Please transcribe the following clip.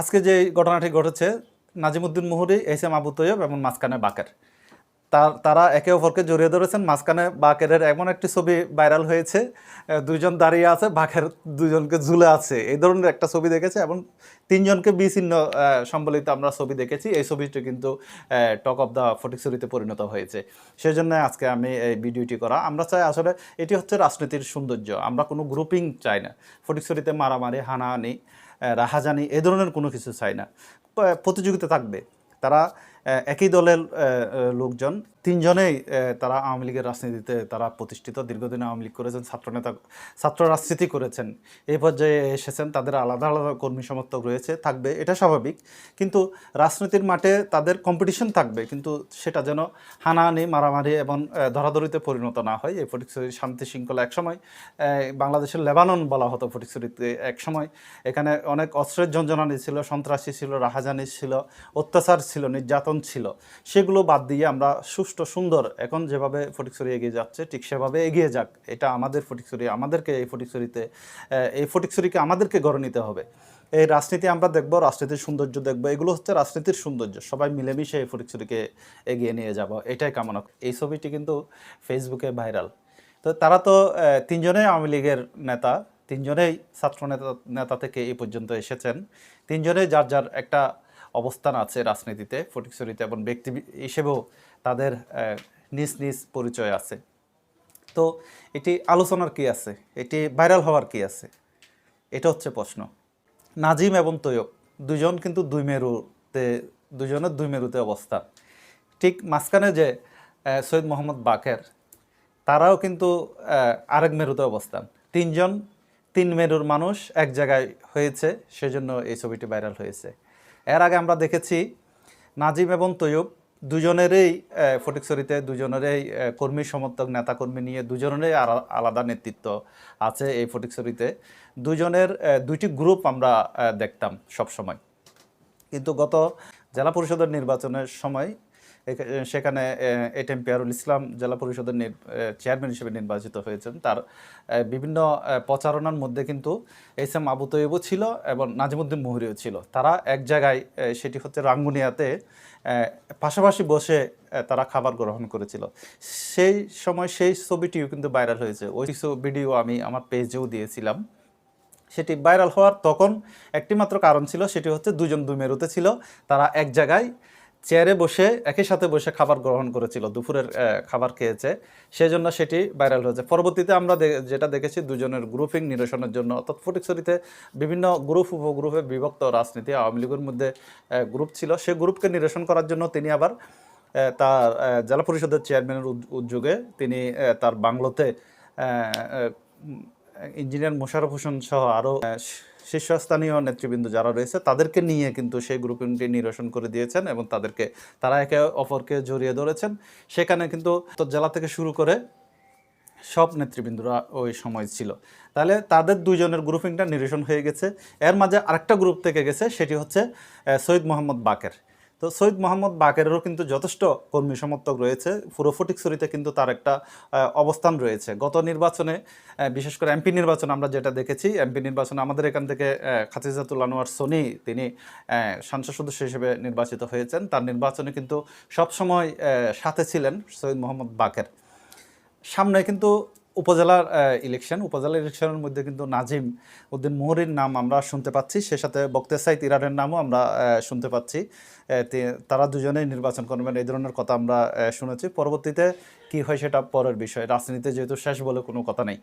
আজকে যে ঘটনাটি ঘটেছে নাজিমুদ্দিন মুহুরি এস এম আবু তৈয়ব এবং মাঝখানে বাকের। তার একে অপরকে জড়িয়ে ধরেছেন। মাঝখানে বাকেরের এমন একটি ছবি ভাইরাল হয়েছে দুইজন দাঁড়িয়ে আছে, বাকের দুজনকে ঝুলে আছে। এই ধরনের একটা ছবি দেখেছে এবং তিনজনকে বিচ্ছিন্ন সম্বলিত আমরা ছবি দেখেছি। এই ছবিটি কিন্তু টক অফ দ্য ফটিকছড়িতে পরিণত হয়েছে। সেই জন্য আজকে আমি এই ভিডিওটি করা, আমরা চাই আসলে এটি হচ্ছে রাজনীতির সৌন্দর্য। আমরা কোনো গ্রুপিং চাই না। ফটিকছড়িতে মারামারি, হানাহানি রাহাজানি, এ ধরনের কোনো কিছু চাই না। প্রতিযোগিতা থাকবে। তারা একই দলের লোকজন, তিনজনেই তারা আওয়ামী লীগের রাজনীতিতে তারা প্রতিষ্ঠিত। দীর্ঘদিন আওয়ামী লীগ করেছেন ছাত্রনেতা ছাত্র রাজনীতি করেছেন। এই পর্যায়ে এসেছেন, তাদের আলাদা আলাদা কর্মী সমর্থক রয়েছে, থাকবে, এটা স্বাভাবিক। কিন্তু রাজনীতির মাঠে তাদের কম্পিটিশন থাকবে, কিন্তু সেটা যেন হানাহানি, মারামারি এবং ধরাধরিতে পরিণত না হয়। এই ফটিকছড়ির শান্তি শৃঙ্খলা একসময় বাংলাদেশের লেবানন বলা হতো ফটিকছড়িতে একসময়। এখানে অনেক অস্ত্রের ঝঞ্ঝনানি ছিল, সন্ত্রাসী ছিল, রাহাজানি ছিল, অত্যাচার ছিল, নির্যাতন ছিল। সেগুলো বাদ দিয়ে আমরা সুষ্ঠু, সুন্দর এখন যেভাবে ফটিকছড়ি এগিয়ে যাচ্ছে, ঠিক সেভাবে এগিয়ে যাক। এটা আমাদের ফটিকছড়ি, আমাদেরকে এই ফটিকছড়িতে এই ফটিকছড়িকে আমাদেরকে গড়ে নিতে হবে। এই রাজনীতি আমরা দেখব, রাজনীতির সৌন্দর্য দেখব, এগুলো হচ্ছে রাজনীতির সৌন্দর্য। সবাই মিলেমিশে এই ফটিকছড়িকে এগিয়ে নিয়ে যাব, এটাই কামনা। এই ছবিটি কিন্তু ফেসবুকে ভাইরাল। তো তারা তো তিনজনেই আওয়ামী লীগের নেতা, তিনজনেই ছাত্র নেতা নেতা থেকে এই পর্যন্ত এসেছেন। তিনজনেই যার যার একটা অবস্থান আছে রাজনীতিতে, ফটিকছড়িতে এবং ব্যক্তি হিসেবেও তাদের নিজ নিজ পরিচয় আছে। তো এটি আলোচনার কি আছে? এটি ভাইরাল হওয়ার কি আছে? এটা হচ্ছে প্রশ্ন। নাজিম এবং তৈয়ব দুজন কিন্তু দুই মেরুতে দুজনের দুই মেরুতে অবস্থান। ঠিক মাঝখানে যে সৈয়দ মোহাম্মদ বাকের, তারাও কিন্তু আরেক মেরুতে অবস্থান। তিনজন, তিন মেরুর মানুষ এক জায়গায় হয়েছে, সেজন্য এই ছবিটি ভাইরাল হয়েছে। এর আগে আমরা দেখেছি নাজিম এবং তৈয়ব দুজনেরই ফটিকছড়িতে দুজনেরই কর্মী সমর্থক, নেতাকর্মী নিয়ে দুজনেরই আলাদা নেতৃত্ব আছে এই ফটিকছড়িতে। দুজনের দুইটি গ্রুপ আমরা দেখতাম সব সময় কিন্তু গত জেলা পরিষদের নির্বাচনের সময় সেখানে এটিএম পিয়ারুল ইসলাম জেলা পরিষদের চেয়ারম্যান হিসেবে নির্বাচিত হয়েছেন। তার বিভিন্ন প্রচারণার মধ্যে কিন্তু এস এম আবু তৈবও ছিল এবং নাজিমুদ্দিন মুহুরিও ছিল। তারা এক জায়গায় সেটি হচ্ছে রাঙ্গুনিয়াতে পাশাপাশি বসে তারা খাবার গ্রহণ করেছিল। সেই সময় সেই ছবিটিও কিন্তু ভাইরাল হয়েছে। ওই ভিডিও আমি আমার পেজেও দিয়েছিলাম। সেটি ভাইরাল হওয়ার তখন একটি মাত্র কারণ ছিল, সেটি হচ্ছে দুজন দুই মেরুতে ছিল। তারা এক জায়গায় চেয়ারে বসে, একই সাথে বসে খাবার গ্রহণ করেছিল, দুপুরের খাবার খেয়েছে। সেজন্য সেটি ভাইরাল হয়েছে। পরবর্তীতে আমরা যেটা দেখেছি, দুজনের গ্রুপিং নিরসনের জন্য, অর্থাৎ ফটিকছড়িতে বিভিন্ন গ্রুপ উপগ্রুপে বিভক্ত রাজনীতি আওয়ামী লীগের মধ্যে গ্রুপ ছিল। সেই গ্রুপকে নিরসন করার জন্য তিনি আবার তার জেলা পরিষদের চেয়ারম্যানের উদ- উদ্যোগে তিনি তার বাংলোতে ইঞ্জিনিয়ার মোশারফ হোসেন সহ আরও শীর্ষস্থানীয় নেতৃবৃন্দ যারা রয়েছে, তাদেরকে নিয়ে কিন্তু সেই গ্রুপিংটি নিরসন করে দিয়েছেন এবং তাদেরকে, তারা একে অপরকে জড়িয়ে ধরেছেন। সেখানে কিন্তু জেলা থেকে শুরু করে সব নেতৃবৃন্দরা ওই সময় ছিল। তাহলে তাদের দুইজনের গ্রুপিংটা নিরসন হয়ে গেছে। এর মাঝে আরেকটা গ্রুপ থেকে গেছে, সেটি হচ্ছে সৈয়দ মোহাম্মদ বাকের। তো সৈয়দ মোহাম্মদ বাকেরেরও কিন্তু যথেষ্ট কর্মী সমর্থক রয়েছে। পুরো ফটিকছড়িতে কিন্তু তার একটা অবস্থান রয়েছে। গত নির্বাচনে বিশেষ করে এমপি নির্বাচন আমরা যেটা দেখেছি, এমপি নির্বাচনে আমাদের এখান থেকে খাতিজাতুল আনোয়ার সোনি, তিনি সংসদ সদস্য হিসেবে নির্বাচিত হয়েছেন। তার নির্বাচনে কিন্তু সবসময় সাথে ছিলেন সৈয়দ মোহাম্মদ বাকের। সামনে কিন্তু উপজেলার ইলেকশন উপজেলা ইলেকশনের মধ্যে কিন্তু নাজিম উদ্দিন মোহরির নাম আমরা শুনতে পাচ্ছি। সে সাথে বক্তের সাইদ ইরানের নামও আমরা শুনতে পাচ্ছি। তারা দুজনেই নির্বাচন করবেন, এই ধরনের কথা আমরা শুনেছি। পরবর্তীতে কি হয় সেটা পরের বিষয়। রাজনীতিতে যেহেতু শেষ বলে কোনো কথা নেই।